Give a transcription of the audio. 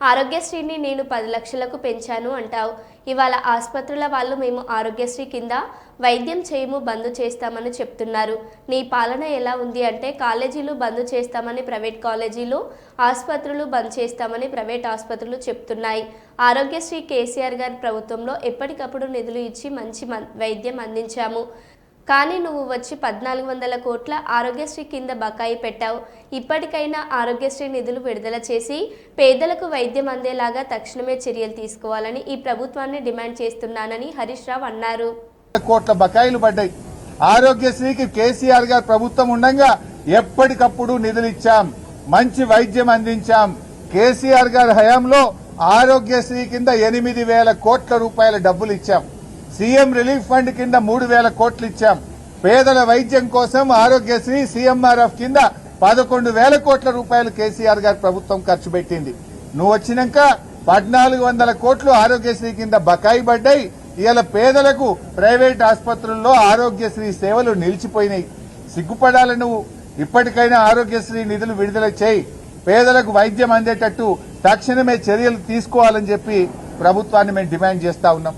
ఆరోగ్యశ్రీని నేను పది లక్షలకు పెంచాను అంటావు. ఇవాళ ఆసుపత్రుల వాళ్ళు మేము ఆరోగ్యశ్రీ కింద వైద్యం చేయము బంద్ చేస్తామని చెప్తున్నారు. నీ పాలన ఎలా ఉంది అంటే కాలేజీలు బంద్ చేస్తామని ప్రైవేట్ కాలేజీలు ఆసుపత్రులు బంద్ చేస్తామని ప్రైవేట్ ఆసుపత్రులు చెప్తున్నాయి. ఆరోగ్యశ్రీ కేసీఆర్ గారి ప్రభుత్వంలో ఎప్పటికప్పుడు నిధులు ఇచ్చి మంచి మ వైద్యం అందించాము. కానీ నువ్వు వచ్చి పద్నాలుగు వందల కోట్ల ఆరోగ్యశ్రీ కింద బకాయి పెట్టావు. ఇప్పటికైనా ఆరోగ్యశ్రీ నిధులు విడుదల చేసి పేదలకు వైద్యం అందేలాగా తక్షణమే చర్యలు తీసుకోవాలని ఈ ప్రభుత్వాన్ని డిమాండ్ చేస్తున్నానని హరీష్ రావు అన్నారు. కోట్ల బకాయిలు పడ్డాయి. ఆరోగ్యశ్రీకి కేసీఆర్ గారు ప్రభుత్వం ఉండగా ఎప్పటికప్పుడు నిధులు ఇచ్చాం. మంచి వైద్యం అందించాం. కేసీఆర్ గారి హయాంలో ఆరోగ్యశ్రీ కింద ఎనిమిది వేల కోట్ల రూపాయల డబ్బులు ఇచ్చాం. సీఎం రిలీఫ్ ఫండ్ కింద మూడు వేల కోట్లు ఇచ్చాం. పేదల వైద్యం కోసం ఆరోగ్యశ్రీ సీఎంఆర్ఎఫ్ కింద పదకొండు వేల కోట్ల రూపాయలు కేసీఆర్ గారి ప్రభుత్వం ఖర్చు పెట్టింది. నువ్వు వచ్చినాక పద్నాలుగు వందల కోట్లు ఆరోగ్యశ్రీ కింద బకాయి పడ్డాయి. ఇవాళ పేదలకు ప్రైవేట్ ఆసుపత్రుల్లో ఆరోగ్యశ్రీ సేవలు నిలిచిపోయినాయి. సిగ్గుపడాలి నువ్వు. ఇప్పటికైనా ఆరోగ్యశ్రీ నిధులు విడుదల చేయి. పేదలకు వైద్యం అందేటట్టు తక్షణమే చర్యలు తీసుకోవాలని చెప్పి ప్రభుత్వాన్ని మేము డిమాండ్ చేస్తా ఉన్నాం.